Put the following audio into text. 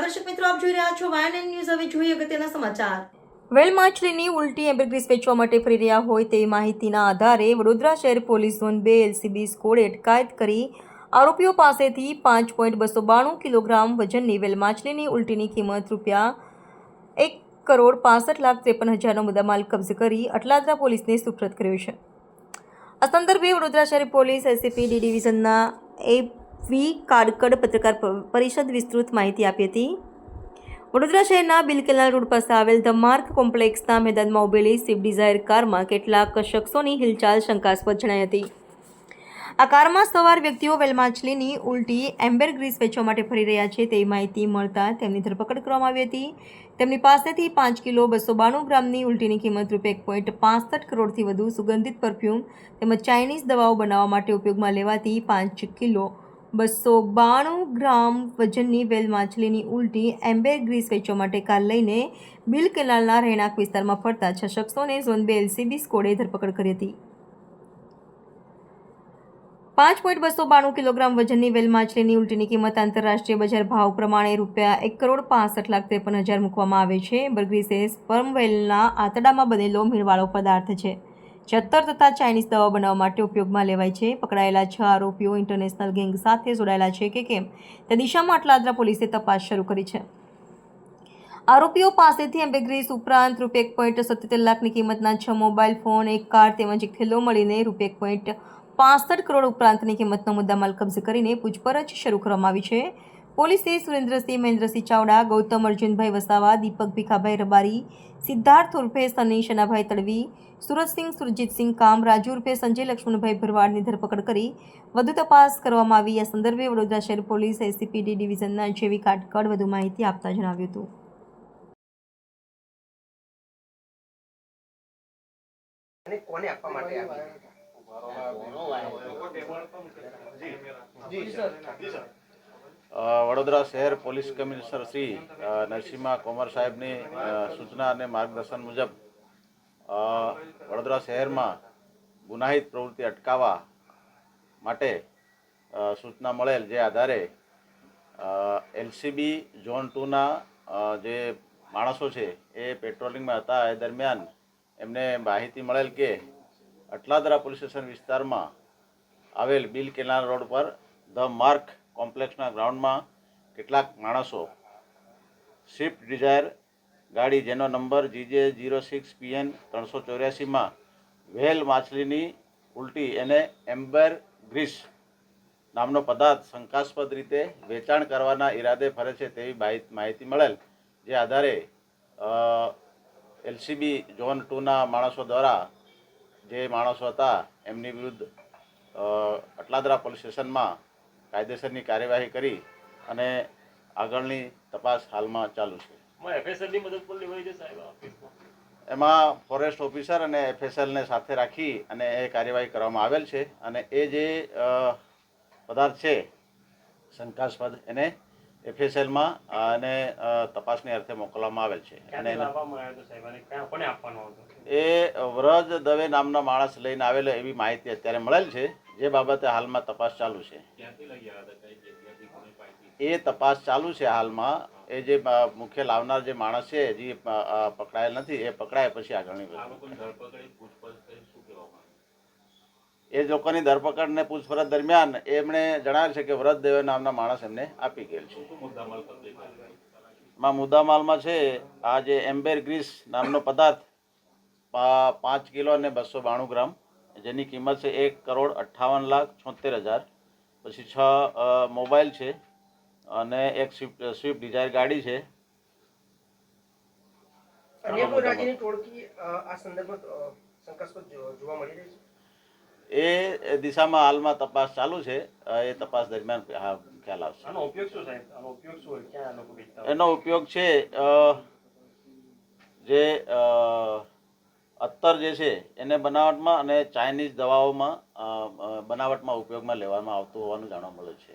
દર્શક મિત્રો, આપ જોઈ રહ્યા છો વાયન ન્યૂઝ હવે જોઈએ અગત્યના સમાચાર. વેલ માછલીની ઉલટી એમ્બ્રિગ્રીસ વેચવા માટે ફરી રહ્યા હોય તે માહિતીના આધારે વડોદરા શહેર પોલીસ ઝોન બે એલસીબી સ્કોડે અટકાયત કરી આરોપીઓ પાસેથી પાંચ પોઈન્ટ બસો બાણું કિલોગ્રામ વજનની વેલ માછલીની ઉલટીની કિંમત રૂપિયા એક કરોડ પાસઠ લાખ ત્રેપન હજારનો મુદ્દામાલ કબજે કરી અટલાદરા પોલીસને સુપ્રત કર્યો છે. આ સંદર્ભે વડોદરા શહેર પોલીસ એસીપી ડી ડિવિઝનના એવી કાડકડ પત્રકાર પરિષદ વિસ્તૃત માહિતી આપી હતી. વડોદરા શહેરના બિલકેલા રોડ પાસે આવેલ ધ માર્ક કોમ્પ્લેક્સના મેદાનમાં ઉભેલી સ્વિફ્ટ ડિઝાયર કારમાં કેટલાક શખ્સોની હિલચાલ શંકાસ્પદ જણાઈ હતી. આ કારમાં સવાર વ્યક્તિઓ વેલ માછલીની ઉલટી એમ્બર ગ્રીસ વેચવા માટે ફરી રહ્યા છે તેવી માહિતી મળતા તેમની ધરપકડ કરવામાં આવી હતી. તેમની પાસેથી પાંચ કિલો બસો બાણું ગ્રામની ઉલટીની કિંમત રૂપે એક પોઈન્ટ પાસઠ કરોડથી વધુ સુગંધિત પરફ્યુમ તેમજ ચાઇનીઝ દવાઓ બનાવવા માટે ઉપયોગમાં લેવાતી પાંચ કિલો બસો બાણું ગ્રામ વજનની વેલ માછલીની ઉલટી એમ્બેર ગ્રીસ વેચવા માટે કાર લઈને બિલ કેનાલના રહેણાંક વિસ્તારમાં ફરતા છ શખ્સોને ઝોન બે એલસીબી સ્કોડે ધરપકડ કરી હતી. પાંચ પોઈન્ટ બસો બાણું કિલોગ્રામ વજનની વેલ માછલીની ઉલટીની કિંમત આંતરરાષ્ટ્રીય બજાર ભાવ પ્રમાણે રૂપિયા એક કરોડ પાસઠ લાખ ત્રેપન હજાર મૂકવામાં આવે છે. બર્ગ્રીસે સ્પર્મ વેલના આંતરડામાં બનેલો મીણવાળો પદાર્થ છે. જે તથા ચાઇનીઝ દવા બનાવવા માટે ઉપયોગમાં લેવાય છે. પકડાયેલા છ આરોપીઓ ઇન્ટરનેશનલ ગેંગ સાથે જોડાયેલા છે કે કેમ? તે દિશામાં અટલાદરા પોલીસે તપાસ શરૂ કરી છે. આરોપીઓ પાસેથી એમ્બેગ્રીસ ઉપરાંત રૂપિયા એક પોઈન્ટ સત્યોતેર લાખની કિંમતના છ મોબાઈલ ફોન, એક કાર તેમજ એક થેલો મળીને રૂપિયા એક પોઈન્ટ પાસઠ કરોડ ઉપરાંતની કિંમતનો મુદ્દામાલ કબજે કરીને પૂછપરછ શરૂ કરવામાં આવી છે. પોલીસે સુરેન્દ્રસિંહ મહેન્દ્રસિંહ ચાવડા ગૌતમ અર્જુનભાઈ વસાવા દીપક ભીખાભાઈ રબારી સિદ્ધાર્થ ઉર્ફે સની શનાભાઈ તડવી સુરજસિંહ સુરજીતસિંહ કામ રાજુ ઉર્ફે સંજય લક્ષ્મણભાઈ ભરવાડની ધરપકડ કરી વધુ તપાસ કરવામાં આવી આ સંદર્ભે વડોદરા શહેર પોલીસ એસીપીડી ડિવિઝનના જેવી કાટકડ વધુ માહિતી આપતા જણાવ્યું હતું અને કોને આપવા માટે આવી વડોદરા શહેર પોલીસ કમિશનર શ્રી નરસિંહા કોમર સાહેબની સૂચના અને માર્ગદર્શન મુજબ વડોદરા શહેરમાં ગુનાહિત પ્રવૃત્તિ અટકાવવા માટે સૂચના મળેલ જે આધારે એલસીબી ઝોન ટુના જે માણસો છે એ પેટ્રોલિંગમાં હતા. એ દરમિયાન એમને માહિતી મળેલ કે અટલાદરા પોલીસ સ્ટેશન વિસ્તારમાં આવેલ બિલ કેનાલ રોડ પર ધ માર્ક કોમ્પ્લેક્સના ગ્રાઉન્ડમાં કેટલાક માણસો સ્વિફ્ટ ડિઝાયર ગાડી જેનો number GJ zero six PN ત્રણસો ચોર્યાસીમાં વ્હેલ માછલીની ઉલટી એને એમ્બર ગ્રીસ નામનો પદાર્થ શંકાસ્પદ રીતે વેચાણ કરવાના ઈરાદે ફરે છે તેવી માહિ- માહિતી મળેલ, જે આધારે એલસીબી ઝોન ટુના માણસો દ્વારા જે માણસો હતા એમની વિરુદ્ધ અટલાદરા પોલીસ સ્ટેશનમાં કાયદેસરની કાર્યવાહી કરી અને આગળની તપાસ હાલમાં ચાલુ છે? એમાં ફોરેસ્ટ ઓફિસર અને એફએસએલને સાથે રાખી અને એ કાર્યવાહી કરવામાં આવેલ છે અને એ જે પદાર્થ છે શંકાસ્પદ એને એફએસએલમાં અને તપાસની અર્થે મોકલવામાં આવેલ છે. અને એ વ્રજ દવે નામના માણસ લઈને આવેલો એવી માહિતી અત્યારે મળેલ છે. જે બાબતે હાલમાં તપાસ ચાલુ છે. એ તપાસ ચાલુ છે હાલમાં. એ જે મુખ્ય લાવનાર જે માણસ છે હજી પકડાયેલ નથી. એ પકડાય પછી આગળની એ લોકોની ધરપકડ ને પૂછપરછ દરમિયાન એમણે જણાવ્યું છે કે વ્રત દેવ નામના માણસ એમને આપી ગયેલ છે. માં મુદ્દામાલમાં છે આ જે એમ્બેર ગ્રીસ નામનો પદાર્થ પાંચ કિલો અને બસો બાણું ગ્રામ જેની કિંમત છે એક કરોડ અઠ્ઠાવન લાખ છોતેર હજાર. પછી છ મોબાઈલ છે અને એક સ્વિફ્ટ સ્વિફ્ટ ડિઝાયર ગાડી છે. એ દિશામાં હાલમાં તપાસ ચાલુ છે. એ તપાસ દરમિયાન હા ખ્યાલ આવશે? એનો ઉપયોગ છે જે અત્તર જે છે એને બનાવટમાં અને ચાઇનીઝ દવાઓમાં બનાવટમાં ઉપયોગમાં લેવામાં આવતું હોવાનું જાણવા મળે છે.